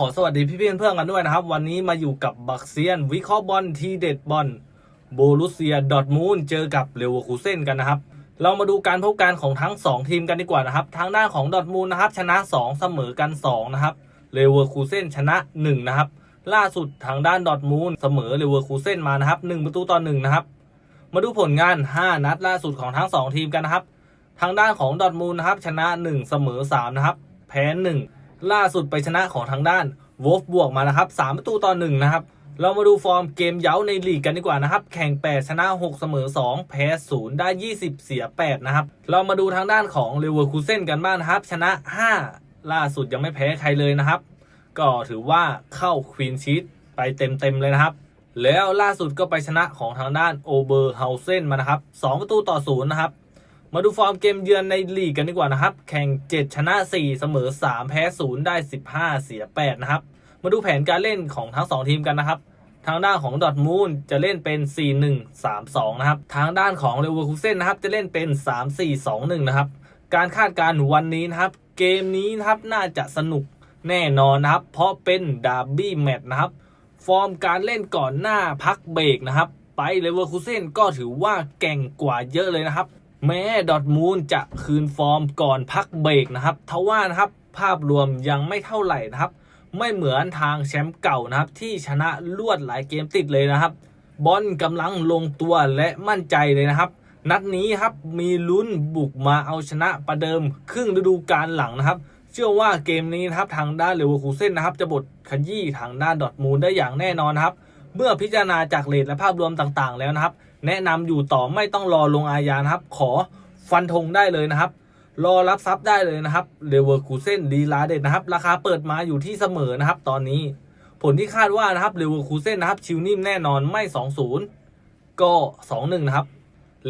ขอสวัสดีพี่ๆเพื่อนกันด้วยนะครับ วันนี้มาอยู่กับบักเซียน วิเคราะห์บอลทีเด็ดบอลโบรุเซียดอทมูนเจอกับเลเวอร์คูเซนกันนะครับ เรามาดูการพบกันของทั้ง 2 ทีมกันดีกว่านะครับ ทางด้านของดอทมูนนะครับ ชนะ 2 เสมอกัน 2 นะครับเลเวอร์คูเซนชนะ 1 นะครับ ล่าสุดทางด้านดอทมูนเสมอเลเวอร์คูเซนมานะครับ1ประตูต่อ1นะครับมาดูผลงาน 5 นัดล่าสุดของทั้ง 2 ทีมกันนะครับ ทางด้านของดอทมูลนะครับชนะ 1 เสมอ3นะครับแพ้1 ล่าสุดไปชนะของทางด้านวอฟบวกมานะครับ3ประตูต่อ1นะครับเรามาดูฟอร์มเกมเย้าในลีกกันดีกว่านะครับ แข่ง 8 ชนะ 6 เสมอ 2 แพ้ 0 ได้ 20 เสีย 8 นะครับ เรามาดูทางด้านของเลเวอร์คูเซนกันบ้างนะครับ ชนะ 5 ล่าสุดยังไม่แพ้ใครเลยนะครับ ก็ถือว่าเข้าควีนชีตไปเต็มๆเลยนะครับ แล้วล่าสุดก็ไปชนะของทางด้านโอเบอร์เฮาเซนมานะครับ 2 ประตูต่อ 0 นะครับ มาดูฟอร์มเกมเยือนในลีกกันดีกว่านะครับ แข่ง 7 ชนะ 4 เสมอ 3 แพ้ 0 ได้ 15 เสีย 8 นะครับ มาดูแผนการเล่นของทั้ง 2 ทีมกันนะครับ ทางด้านของดอทมูลจะเล่นเป็น 4-1-3-2 นะครับ ทางด้านของเลเวอร์คูเซนนะครับ จะเล่นเป็น 3-4-2-1 นะครับ การคาดการณ์วันนี้นะครับ เกมนี้นะครับน่าจะสนุกแน่นอนนะครับ เพราะเป็นดาร์บี้แมตช์นะครับ ฟอร์มการเล่นก่อนหน้าพักเบรกนะครับ ไปเลเวอร์คูเซนก็ถือว่าแก่งกว่าเยอะเลยนะครับ แม้ดอทมูลจะคืนฟอร์มก่อนพักเบรกนะครับทว่านะครับภาพรวมยังไม่เท่าไหร่นะครับ ไม่เหมือนทางแชมป์เก่านะครับ ที่ชนะลวดหลายเกมติดเลยนะครับ บอลกำลังลงตัวและมั่นใจเลยนะครับ นัดนี้ครับมีลุ้นบุกมาเอาชนะประเดิมครึ่งฤดูกาลหลังนะครับ เชื่อว่าเกมนี้นะครับทางด้านเลเวอร์คูเซ่นนะครับ จะบดขยี้ทางด้านดอทมูลได้อย่างแน่นอนนครับ เมื่อพิจารณาจากเลทและภาพรวมต่างๆ แล้วนะครับ แนะนำอยู่ต่อไม่ต้องรอลงอาญานะครับ ขอฟันธงได้เลยนะครับ รอรับทรัพย์ได้เลยนะครับเลเวอร์คูเซนดีลาเดตนะครับ ราคาเปิดมาอยู่ที่เสมอนะครับ ตอนนี้ ผลที่คาดว่านะครับเลเวอร์คูเซนนะครับชิวนิ่มแน่นอนไม่2-0ก็2-1นะครับ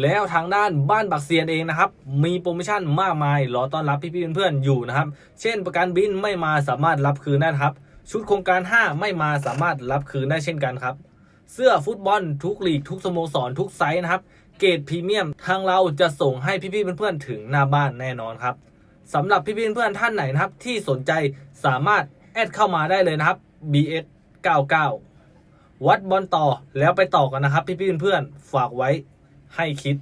แล้วทางด้านบ้านบักเซียนเองนะครับ มีโปรโมชั่นมากมายรอต้อนรับพี่ๆเพื่อนๆอยู่นะครับ เช่นประกันบินไม่มาสามารถรับคืนได้ครับ ชุดโครงการ 5 ไม่มาสามารถรับคืนได้เช่นกันครับ เสื้อฟุตบอลทุกลีกทุกสโมสรทุกไซส์นะครับ เกรดพรีเมียมทางเราจะส่งให้พี่ๆเพื่อนๆถึงหน้าบ้านแน่นอนครับสำหรับพี่ๆเพื่อนๆท่านไหนนะครับ ที่สนใจสามารถแอดเข้ามาได้เลยนะครับ BS 99วัดบอลต่อแล้วไปต่อกันนะครับ พี่ๆเพื่อนๆฝากไว้ให้คิด